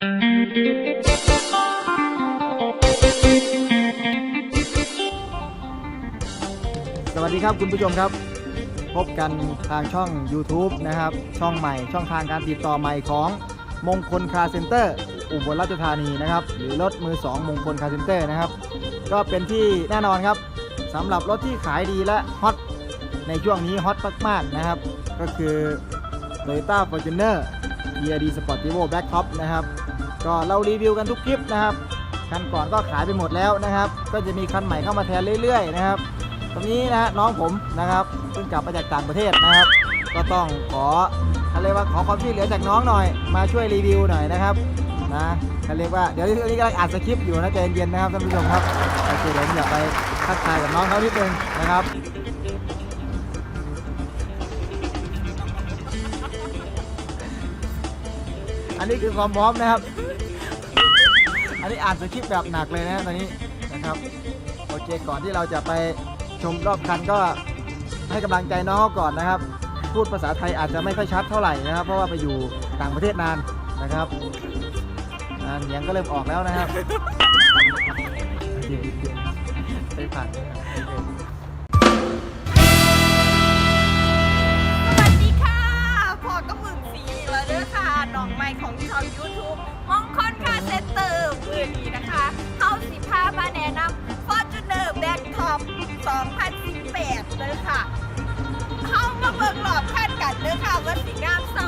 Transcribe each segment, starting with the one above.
สวัสดีครับคุณผู้ชมครับ พบกันทางช่อง YouTube นะครับ ช่องใหม่ช่องทางการติดต่อใหม่ของมงคลคาเซ็นเตอร์ อุบลราชธานีนะครับ หรือรถมือ 2 มงคลคาเซ็นเตอร์นะครับ ก็เป็นที่แน่นอนครับสำหรับรถที่ขายดีและฮอตในช่วงนี้ฮอตมากๆนะครับ ก็คือ Toyota Fortuner ERD Sportivo Black Top นะครับ ก็เรารีวิวกันทุกคลิปนะครับ คันก่อนก็ขายไปหมดแล้วนะครับ ก็จะมีคันใหม่เข้ามาแทนเรื่อยๆนะครับ ตรงนี้นะฮะน้องผมนะครับเพิ่งกลับมาจากต่างประเทศนะครับ ก็ต้องขอเขาเรียกว่าขอความช่วยเหลือจากน้องหน่อย มาช่วยรีวิวหน่อยนะครับนะเขาเรียกว่าเดี๋ยวนี้กำลังอ่านสคริปต์อยู่นะใจเย็นๆนะครับท่านผู้ชมครับโอเคเดี๋ยวผมอยากไปทักทายกับน้องเขานิดนึงนะครับ อันนี้คือความพร้อมนะครับ อันนี้อ่านสคริปต์แบบหนักเลยนะตอนนี้นะครับโอเคก่อนที่เราจะไปชมรอบคันก็ให้กำลังใจน้องก่อนนะครับ พูดภาษาไทยอาจจะไม่ค่อยชัดเท่าไหร่นะครับ เพราะว่าไปอยู่ต่างประเทศนานนะครับเสียงก็เริ่มออกแล้วนะครับไปผ่าน น้องใหม่ของช่อง YouTube มองคอนค่ะเซนเตอร์มือนี้นะคะเข้าสิพามาแนะนำ Fortuner Black Top 2018เลยค่ะเข้ามาเบิกหลอบคาดกันเลยค่ะว่าสีงามซ้ำ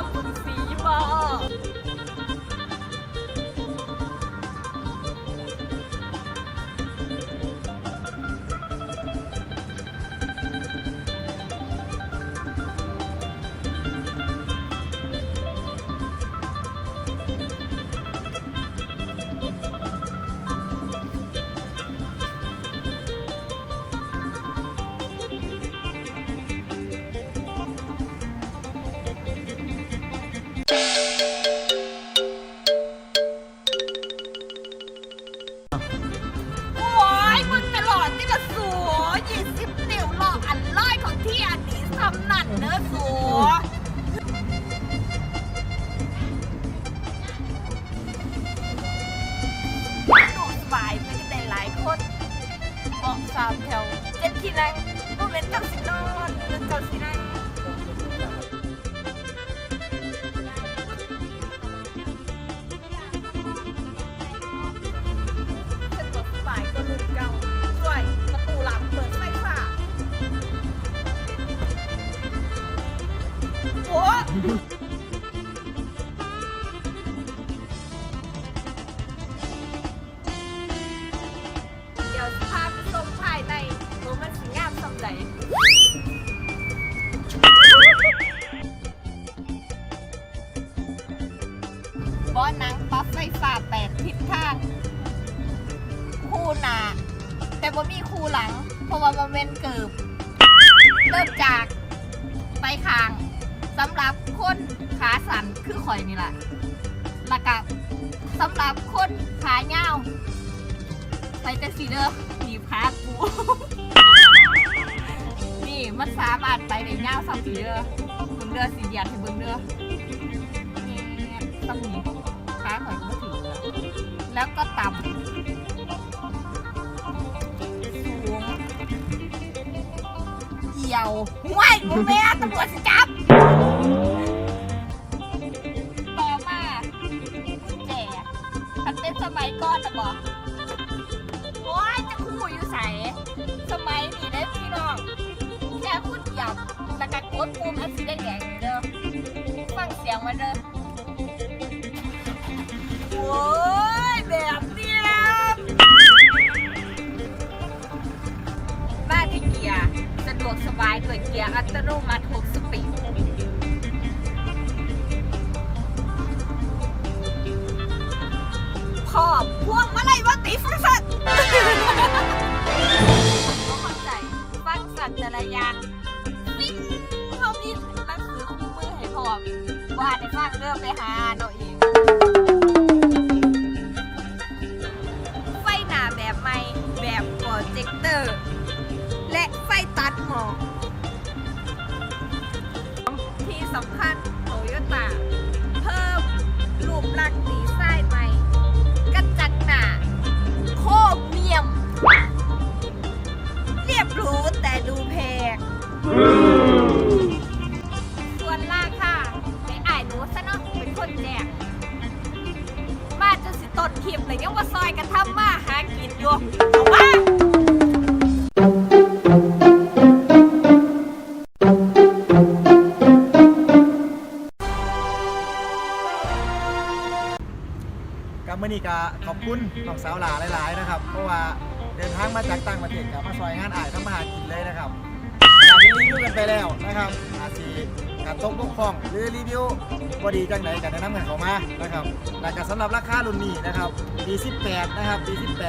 บุญาะสามแถวเจ็ดที่นั่งก็เป็นเก้าสินอนหรือเก้าสินั่งสะดวกสายก็รุ่นเก่าด้วยประตูหลังเปิดไฟฟ้าโอ้ บอหนังปั๊บไฟฟ้าแปดทิศทาง คู่หนาแต่ว่ามีคู่หลัง เพราะว่ามันเป็นเกิบเริ่มจากไปคางสำหรับคนขาสั่นคือข่อยนี่แหละแล้วก็สำหรับคนขาเงาไปแต่สีเด้อหนีบขากูนี่มันสามารถไปได้ยาสักสีเด้อเบิ่งเด้อสีเดียดให้เบิ่งเด้อนี่ต้องหนี แล้วก็ต่ำสูงเหี่ยวห้วยโมแม่ตำรวจสิจับ ต่อมากุญแจถ้าเป็นสมัยก่อนนะบอกโอ้ยจะคู่อยู่ใสสมัยนี้ได้พี่น้องแค่พูดหยับแล้วก็กดปุ่มอันสีแดงๆเด้อฟังเสียงมันเด้อ เกียร์อัตโนมัติ6สปีดขอบพวงมาลัยวัติฟังสัตว์ก็เข้าใจฟังสัตว์แต่ละอย่างวิ่งเขามีหนังสือคู่มือให้พร้อมว่าในฟังเริ่มไปหาเนาเองไฟหน้าแบบใหม่แบบโปรเจคเตอร์ และไฟตัดหมอก สำคัญโตโยต้าเพิ่มรูปลักดีไซน์ใหม่กระจังหนาโคกเมียม เรียบรูแต่ดูแพงส่วนราค่ะไอ้ไอ้หนูซะเนาะเป็นคนแจกมาจนสิต้นขีปเลยยังว่าซอยกระทำมาหากินอยู่ ก็ขอบคุณน้องสาวหลาหลาย ๆ นะครับ เพราะว่าเดินทางมาจากต่างประเทศกับมาซอยงานอ่ายทำมาหากินเลยนะครับจากที่รีวิวกันไปแล้วนะครับอาซีการตกบกพร่องหรือรีวิวบดีจังไหนกันแนะนำกันเข้ามานะครับแล้วก็สำหรับราคารุ่นนี้นะครับ D18 นะครับ D18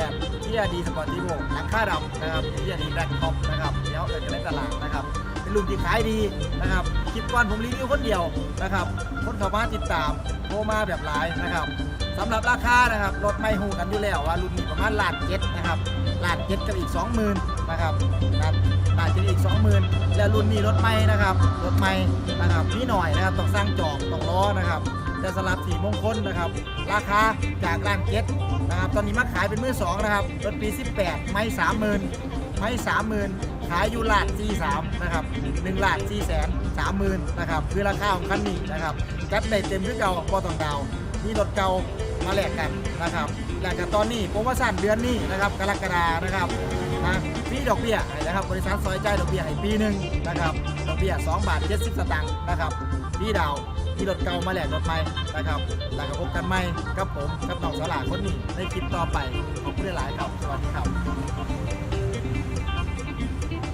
ที่ดีสปอร์ตทีโบหลังค่าดำนะครับที่ดีแบล็คท็อปนะครับเดี๋ยวเอินกันในตลาดนะครับเป็นรุ่นที่ขายดีนะครับคลิปก่อนผมรีวิวคนเดียวนะครับคนเข้ามาติดตามโทรมาแบบหลายนะครับ สำหรับราคานะครับรถไม่หูกันอยู่แล้วว่ารุ่นนี้ประมาณล้านเจ็ดนะครับล้านเจ็ดกับอีก20,000นะครับนะล้านเจ็ดอีก20,000แล้วรุ่นนี้รถไม่นะครับรถไม่นะครับนี่หน่อยนะครับต้องสร้างจอกต้องล้อนะครับแต่สำหรับสีมงคลนะครับ ราคาจากล้านเจ็ดนะครับตอนนี้มาขายเป็นมือสองนะครับรถปี 18 ไม่30,000ไม่30,000ขายอยู่ล้าน43นะครับ1ล้าน4แสน30,000นะครับคือราคาของคันนี้นะครับจัดได้เต็มคือเก่าพอต้องดาว มีรถเก่ามาแลกกันนะครับแลกกันตอนนี้ผมว่าสั้นเดือนนี้นะครับกรกฎานะครับนะพี่ดอกเบี้ยนะครับบริษัทซอยใจดอกเบี้ยให้ปีหนึ่งนะครับดอกเบี้ย2บาท70สตางค์นะครับพี่ดาวมีรถเก่ามาแลกรถใหม่นะครับแล้วก็พบกันใหม่กับผมกับน้องสลาคนนี้ในคลิปต่อไปขอบคุณหลายครับสวัสดีครับ